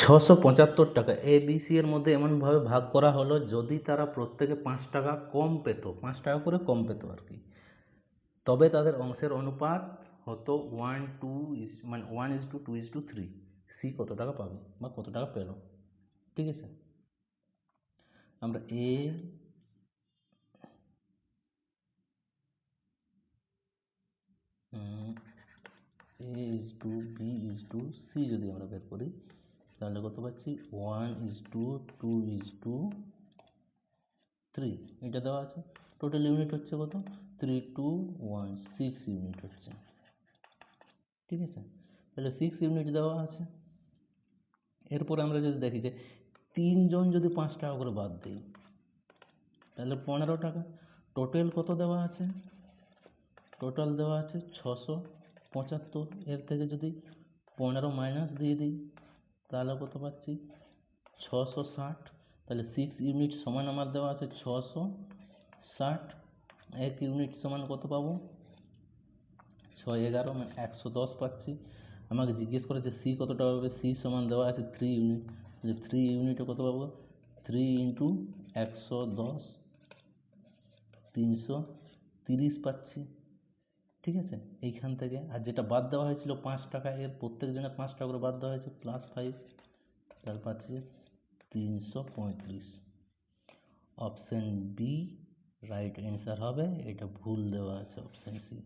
ছশো পঁচাত্তর টাকা। এ বি সি এর মধ্যে এমনভাবে ভাগ করা হলো যদি তারা প্রত্যেকে পাঁচ টাকা কম পেত, পাঁচ টাকা করে কম পেত আর কি। তবে তাদের অংশের অনুপাত হতো ওয়ান টু ইস মানে one is two two is two three C কত টাকা পাবে বা কত টাকা পেল? ঠিক আছে? আমরা A A is to B is to C যদি আমরা বের করি। তাহলে কত পাচ্ছি? One is to two two is to three দেওয়া আছে। টোটাল ইউনিট হচ্ছে কত? Three two one six unit হচ্ছে। ঠিক আছে? তাহলে সিক্স ইউনিট দেওয়া আছে। এরপরে আমরা যদি দেখি যে তিনজন যদি পাঁচ টাকা করে বাদ দিই, তাহলে পনেরো টাকা। টোটাল কত দেওয়া আছে? টোটাল দেওয়া আছে ছশো পঁচাত্তর। এর থেকে যদি পনেরো মাইনাস দিয়ে দিই তাহলে কত পাচ্ছি? ছশো ষাট। তাহলে সিক্স ইউনিট সমান আমার দেওয়া আছে ছশো ষাট। এক ইউনিট সমান কত পাবো? ছয় এগারো মানে একশো দশ পাচ্ছি। আমাকে জিজ্ঞেস করেছে সি কতটা পাবে? সি সমান দেওয়া আছে থ্রি ইউনিট যে থ্রি ইউনিটে কত পাবো? থ্রি ইন্টু একশো দশ, তিনশো তিরিশ পাচ্ছি। ঠিক আছে? এইখান থেকে, আর যেটা বাদ দেওয়া হয়েছিল পাঁচ টাকা, এর প্রত্যেকজনের পাঁচ টাকা করে বাদ দেওয়া হয়েছে প্লাস ফাইভ তার পাচ্ছি তিনশো পঁয়ত্রিশ। অপশান বি রাইট অ্যান্সার হবে, এটা ভুল দেওয়া আছে অপশান সি